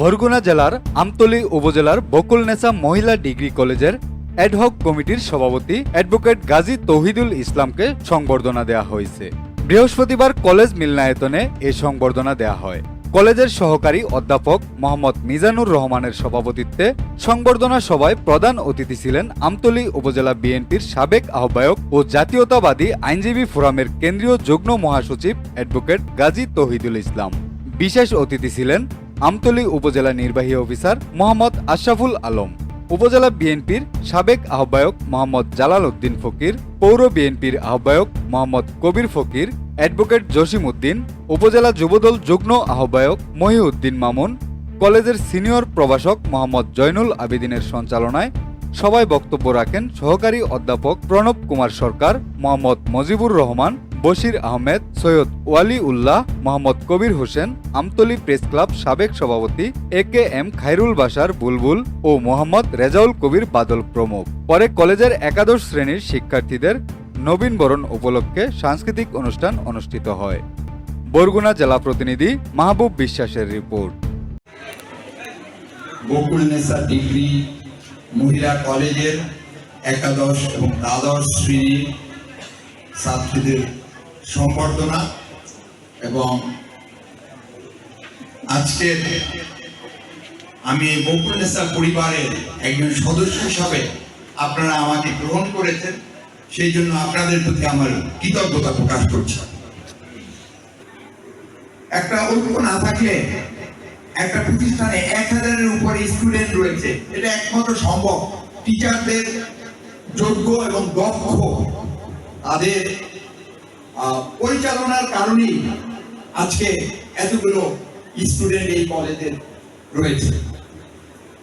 বরগুনা জেলার আমতলী উপজেলার বকুলনেসা মহিলা ডিগ্রি কলেজের অ্যাডহক কমিটির সভাপতি অ্যাডভোকেট গাজী তৌহিদুল ইসলামকে সংবর্ধনা দেওয়া হয়েছে। বৃহস্পতিবার কলেজ মিলনায়তনে এ সংবর্ধনা দেওয়া হয়। কলেজের সহকারী অধ্যাপক মোহাম্মদ মিজানুর রহমানের সভাপতিত্বে সংবর্ধনা সভায় প্রধান অতিথি ছিলেন আমতলী উপজেলা বিএনপির সাবেক আহ্বায়ক ও জাতীয়তাবাদী আইনজীবী ফোরামের কেন্দ্রীয় যুগ্ম মহাসচিব অ্যাডভোকেট গাজী তহিদুল ইসলাম। বিশেষ অতিথি ছিলেন আমতলী উপজেলা নির্বাহী অফিসার মোহাম্মদ আশরাফুল আলম, উপজেলা বিএনপির সাবেক আহ্বায়ক মোহাম্মদ জালাল উদ্দিন ফকির, পৌর বিএনপির আহ্বায়ক মোহাম্মদ কবির ফকির, অ্যাডভোকেট জসিম উদ্দিন, উপজেলা যুবদল যুগ্ম আহ্বায়ক মহিউদ্দিন মামুন, কলেজের সিনিয়র প্রভাষক মোহাম্মদ জয়নুল আবেদিনের সঞ্চালনায় সবাই বক্তব্য রাখেন সহকারী অধ্যাপক প্রণব কুমার সরকার, মোহাম্মদ মজিবুর রহমান বশির আহমেদ, সৈয়দ ওয়ালি উল্লাহ, মোহাম্মদ কবির হোসেন, আমতলী প্রেস ক্লাব সাবেক সভাপতি এ কে এম খাইরুল বাসার বুলবুল ও মোহাম্মদ রেজাউল কবির বাদল প্রমুখ। পরে কলেজের একাদশ শ্রেণির শিক্ষার্থীদের নবীন বরণ উপলক্ষে সাংস্কৃতিক অনুষ্ঠান অনুষ্ঠিত হয়। বরগুনা জেলা প্রতিনিধি মাহবুব বিশ্বাসের রিপোর্ট। ডিগ্রি মহিলা কলেজের একাদশ এবং দ্বাদশ শ্রেণির ছাত্রীদের সম্বর্ধনা এবং আজকের আমি বকুলনেসা পরিবারের একজন সদস্য হিসাবে আপনারা আমাকে গ্রহণ করেছেন, সেই জন্য আপনাদের প্রতি আমার কৃতজ্ঞতা প্রকাশ করছি। একটা ঐক্য না থাকলে একটা প্রতিষ্ঠানে এক হাজারের উপরে স্টুডেন্ট রয়েছে, এটা একমাত্র সম্ভব। টিচারদের যোগ্য এবং দক্ষ তাদের পরিচালনার কারণেই আজকে এতগুলো স্টুডেন্ট এই কলেজে রয়েছে।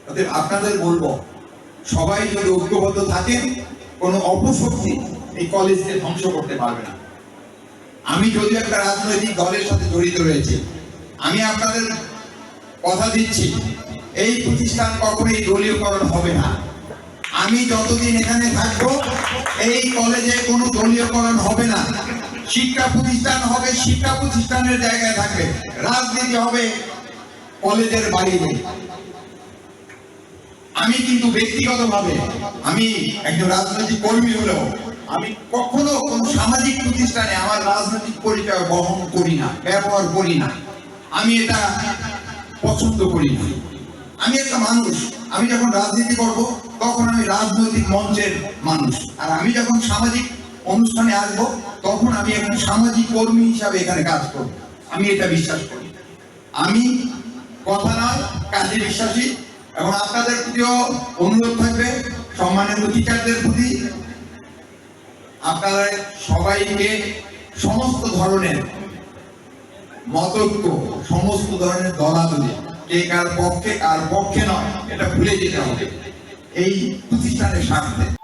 অতএব আপনাদের বলব, সবাই যদি ঐক্যবদ্ধ থাকেন কোনো অপশক্তি এই কলেজকে ধ্বংস করতে পারবে না। আমি যদিও একটা রাজনৈতিক দলের সাথে জড়িত রয়েছে, আমি আপনাদের কথা দিচ্ছি, এই প্রতিষ্ঠান কখনোই দলীয়করণ হবে না। আমি যতদিন এখানে থাকব, এই কলেজে কোনো দলীয়করণ হবে না। শিক্ষা প্রতিষ্ঠান হবে, শিক্ষা প্রতিষ্ঠানের জায়গায় থাকবে রাজনীতি হবে, কলেজের বাইরে আমি কিন্তু ব্যক্তিগতভাবে, আমি একজন রাজনৈতিক কর্মী হলেও, আমি কখনো কোনো সামাজিক প্রতিষ্ঠানে আমার রাজনৈতিক পরিচয় বহন করি না, ব্যবহার করি না। আমি এটা পছন্দ করি না। আমি একটা মানুষ, আমি যখন রাজনীতি করব, তখন আমি রাজনৈতিক মঞ্চের মানুষ। আর আমি যখন সামাজিক অনুষ্ঠানে আসব, তখন আমি একজন সামাজিক কর্মী হিসাবে এখানে কাজ করব। আমি এটা বিশ্বাস করি। আমি কথা নয়, কাজে বিশ্বাসী। এবং আপনাদের প্রতিও অনুরোধ থাকবে, সম্মানিত টিচারদের প্রতি। আপনারা সবাইকে সমস্ত ধরনের মতৈক্য, সমস্ত ধরনের দলাদলি, কে কার পক্ষে কার পক্ষে নয়, এটা ভুলে যেতে হবে। এই প্রতিষ্ঠানের স্বার্থে।